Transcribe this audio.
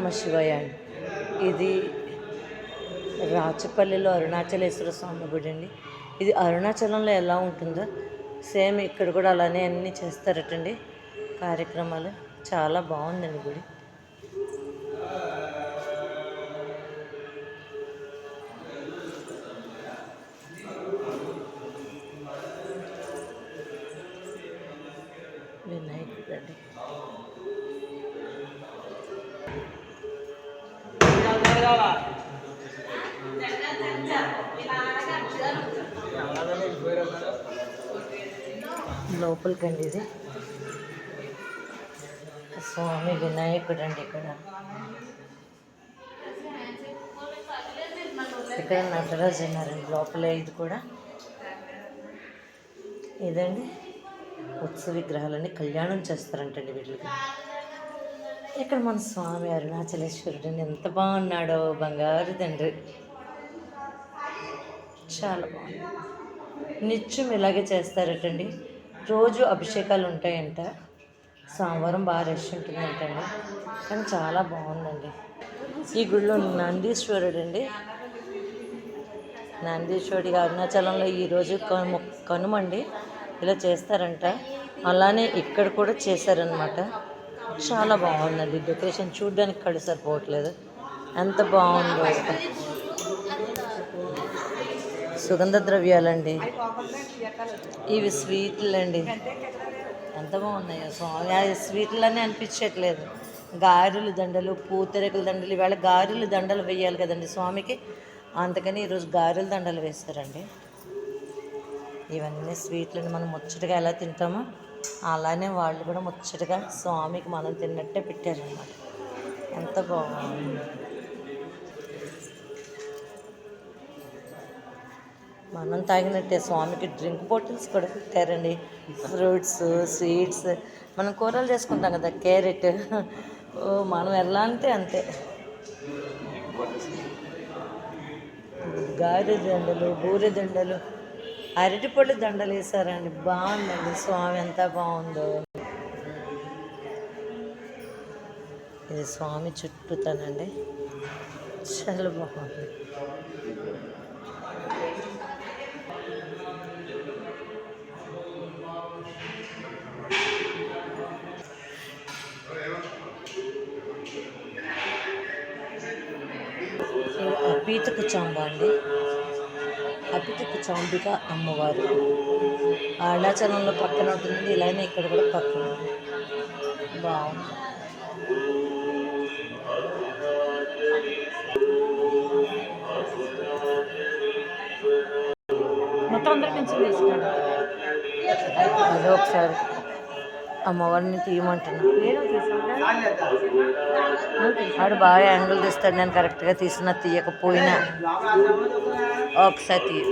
నమ శివాయ. అండి ఇది రాచపల్లిలో అరుణాచలేశ్వర స్వామి గుడి అండి. ఇది అరుణాచలంలో ఎలా ఉంటుందో సేమ్ ఇక్కడ కూడా అలానే అన్నీ చేస్తారటండి. కార్యక్రమాలు చాలా బాగుందండి గుడి. వినాయకుడు అండి. లోపలికండి ఇది. స్వామి వినాయకుడు అండి ఇక్కడ. ఇక్కడ నటరాజు ఉన్నారండి లోపల ఇది కూడా. ఇదండి ఉత్సవ విగ్రహాలన్నీ కళ్యాణం చేస్తారంటండి వీటికి ఇక్కడ మన స్వామి అరుణాచలేశ్వరుడు అండి ఎంత బాగున్నాడో బంగారు తండ్రి. చాలా బాగుంది. నిత్యం ఇలాగే చేస్తారటండి. రోజు అభిషేకాలు ఉంటాయంట. సోమవారం బాగా రష్ ఉంటుందంటండి కానీ చాలా బాగుందండి. ఈ గుడిలో నందీశ్వరుడు అండి నందీశ్వరుడిగా అరుణాచలంలో ఈరోజు కను కనుమండి. ఇలా చేస్తారంట. అలానే ఇక్కడ కూడా చేశారనమాట చాలా బాగుందండి. డెకరేషన్ చూడడానికి కళ్ళు సరిపోవట్లేదు. ఎంత బాగుందో. సుగంధ ద్రవ్యాలండి. ఇవి స్వీట్లు అండి ఎంత బాగున్నాయో స్వామి. ఆ స్వీట్లనే అనిపించట్లేదు. గారెలు దండలు పూతరేకుల దండలు ఇవాళ గారెలు దండలు వేయాలి కదండి స్వామికి. అందుకని ఈరోజు గారెల దండలు వేస్తారండి. ఇవన్నీ స్వీట్లను మనం ముచ్చటగా ఎలా తింటామో అలానే వాళ్ళు కూడా ముచ్చటగా స్వామికి మనం తిన్నట్టే పెట్టారన్నమాట. ఎంత బాగుంది. మనం తాగినట్టే స్వామికి డ్రింక్ బాటిల్స్ కూడా పెట్టారండి. Fruits sweets. మనం కూరలు చేసుకుంటాం కదా క్యారెట్. ఓ మనం ఎలా అంటే అంతే. గారె దండలు దండలు అరటిపళ్ళు దండలు వేసారండి బాగుందండి. స్వామి ఎంత బాగుందో. ఇది స్వామి చుట్టూతానండి. చాలా బాగుంది. పీతకు చంబా అండి. అపీతకు చాంబిక అమ్మవారు. అరుణాచలంలో పక్కన ఉంటుందండి ఇలానే ఇక్కడ కూడా పక్కన. బాగుంది. మొత్తం అందరూ తీసుకోండి అదే ఒకసారి. అమ్మవారిని తీయమంటున్నా. వాడు బాగా యాంగిల్ తీస్తాడు నేను కరెక్ట్గా తీసిన తీయకపోయినా. ఒకసారి తీయ.